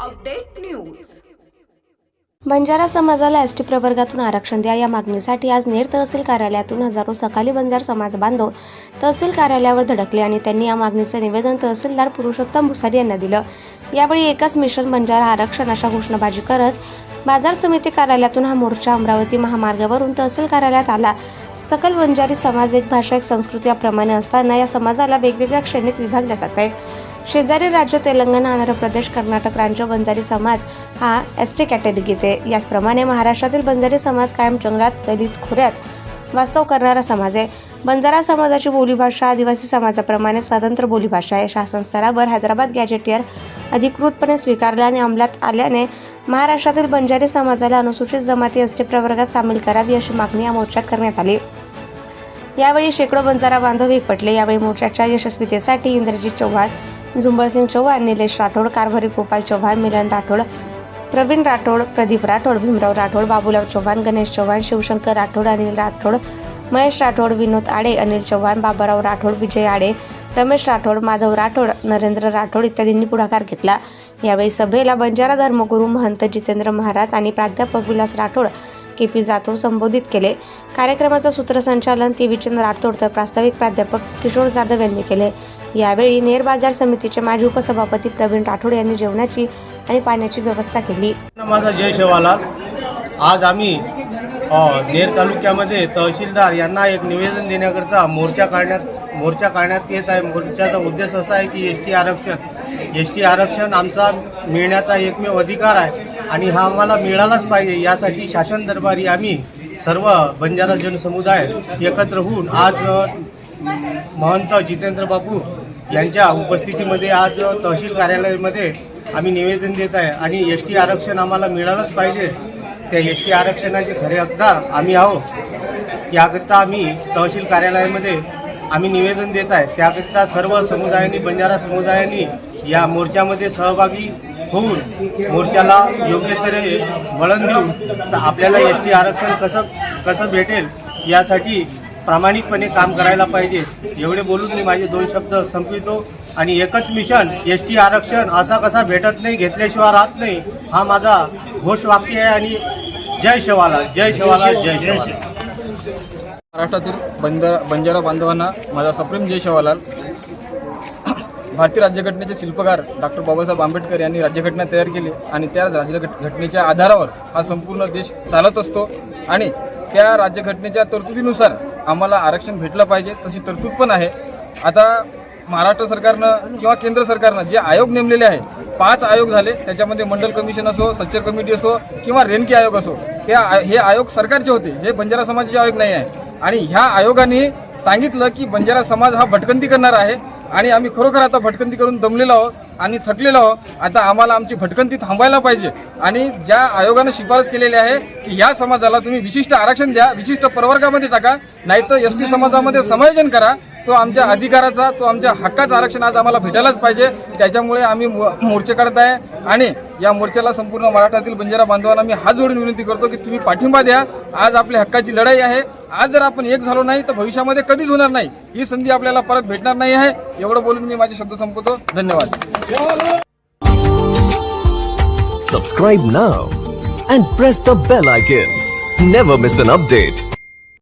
Update news. Banjara समाजाला S T प्रवर्गातून आरक्षण द्या या मागणीसाठी आज नेर तहसील कार्यालयातून हजारो सकाली बंजार समाज बांधव तहसील कार्यालयावर धडकले आणि त्यांनी या मागणीचं निवेदन तहसीलदार पुरुषोत्तम भुसारी यांना दिलं. यावेळी एकाच मिशन बंजारा आरक्षण अशा घोषणाबाजी करत बाजार समिती कार्यालयातून हा मोर्चा अमरावती महामार्गावरून तहसील कार्यालयात आला. सकल बंजारी समाज एक भाषा एक संस्कृती याप्रमाणे असताना या समाजाला वेगवेगळ्या श्रेणीत विभागल्या जात आहे. शेजारी राज्य तेलंगणा आंध्र प्रदेश कर्नाटक राज्य बंजारी समाज हा एस टी कॅटेगरीत येते याचप्रमाणे महाराष्ट्रातील बंजारी समाज कायम जंगलात दलित खोऱ्यात वास्तव करणारा समाज आहे. बंजारा समाजाची बोलीभाषा आदिवासी समाजाप्रमाणे स्वतंत्र बोलीभाषा आहे. शासन स्तरावर हैदराबाद गॅजेटियर अधिकृतपणे स्वीकारले आणि अंमलात आल्याने महाराष्ट्रातील बंजारी समाजाला अनुसूचित जमाती एस टी प्रवर्गात सामील करावी अशी मागणी या मोर्चात करण्यात आली. यावेळी शेकडो बंजारा बांधव एकपटले. यावेळी मोर्चाच्या यशस्वीतेसाठी इंद्रजित चव्हाण झुंबरसिंग चव्हाण निलेश राठोड कारभारी गोपाल चव्हाण मिलन राठोड प्रवीण राठोड प्रदीप राठोड भीमराव राठोड बाबूराव चव्हाण गणेश चव्हाण शिवशंकर राठोड अनिल राठोड महेश राठोड विनोद आडे अनिल चव्हाण बाबाराव राठोड विजय आडे रमेश राठोड माधव राठोड नरेंद्र राठोड इत्यादींनी पुढाकार घेतला. यावेळी सभेला बंजारा धर्मगुरू महंत जितेंद्र महाराज आणि प्राध्यापक विलास राठोड के पी जाधव संबोधित केले. कार्यक्रमाचं सूत्रसंचालन तेवीचंद राठोड तर प्रास्ताविक प्राध्यापक किशोर जाधव यांनी केले. यावेळी नेर बाजार समितीचे माजी उपसभापती प्रवीण राठोड यांनी जेवणाची आणि पाण्याची व्यवस्था केली. माझा जय शेवाला आज आम्ही नेर तालुक्यामध्ये तहसीलदार यांना एक निवेदन देण्याकरता मोर्चा काढण्यात मोर्चा काढण्यात येत आहे. मोर्चाचा उद्देश असा आहे की एस टी आरक्षण एस टी आरक्षण आमचा मिळण्याचा एकमेव अधिकार आहे. आणि हा आम्हाला मिळालाच पाहिजे. यासाठी शासन दरबारी आम्ही सर्व बंजारा जनसमुदाय एकत्र होऊन आज महंत जितेंद्र बापू यांच्या उपस्थितीमध्ये आज तहसील कार्यालयामध्ये आम्ही निवेदन देत आहे आणि एस टी आरक्षण आम्हाला मिळालंच पाहिजे. त्या एस टी आरक्षणाचे खरे हकदार आम्ही आहोत. याकरिता आम्ही तहसील कार्यालयामध्ये आम्ही निवेदन देत आहे. त्याकरिता सर्व समुदायांनी बंजारा समुदायांनी या मोर्चामध्ये सहभागी होऊन मोर्चाला योग्य तऱ्हे वळण देऊन तर आपल्याला एस टी आरक्षण कसं कसं भेटेल यासाठी प्रामाणिकपणे काम करायला पाहिजे. एवढे बोलून मी माझे दोन शब्द संपवितो. आणि एकच मिशन एस टी आरक्षण असा कसा भेटत नाही घेतल्याशिवाय राहत नाही हा माझा घोषवाक्य आहे आणि जय शिवाला जय शिवाला जय जय महाराष्ट्रातील बंजारा बंजारा बांधवांना माझा सप्रेम जय शिवालाल. भारतीय राज्यघटनेचे शिल्पकार डॉक्टर बाबासाहेब आंबेडकर यांनी राज्यघटना तयार केली आणि त्या राज्यघटनेच्या आधारावर हा संपूर्ण देश चालत असतो आणि त्या राज्यघटनेच्या तरतुदीनुसार आम्हाला आरक्षण भेटलं पाहिजे तशी तरतूद पण आहे. आता महाराष्ट्र सरकारनं किंवा केंद्र सरकारनं जे आयोग नेमलेले आहे पाच आयोग झाले त्याच्यामध्ये मंडल कमिशन असो सच्चर कमिटी असो किंवा रेणके आयोग असो हे आ- हे आयोग सरकारचे होते हे बंजारा समाजाचे आयोग नाही आहे. आणि ह्या आयोगाने सांगितलं की बंजारा समाज हा भटकंती करणार आहे. आणि आम्ही खरोखर आता भटकंती करून दमलेलो आहोत आणि थकलेलो आहोत. आता आम्हाला आमची भटकंती थांबायला पाहिजे. आणि ज्या आयोगानं शिफारस केलेली आहे की या समाजाला तुम्ही विशिष्ट आरक्षण द्या विशिष्ट प्रवर्गामध्ये टाका नाहीतर एस टी समाजामध्ये समायोजन करा. तो आमच्या अधिकाराचा तो आमच्या हक्काचं आरक्षण आज आम्हाला भेटायलाच पाहिजे. त्याच्यामुळे आम्ही मो- मोर्चे काढत आहे. आणि या मोर्चाला संपूर्ण मराठातील बंजारा बांधवांना मी हात जोडून विनंती करतो की तुम्ही पाठिंबा द्या. आज आपल्या हक्काची लढाई आहे. आज जर आपण एक झालो नाही तर भविष्यामध्ये कधीच होणार नाही. ही संधी आपल्याला परत भेटणार नाही आहे. एवढं बोलून मी माझे शब्द संपवतो. धन्यवाद. Subscribe now and press the bell icon never miss an update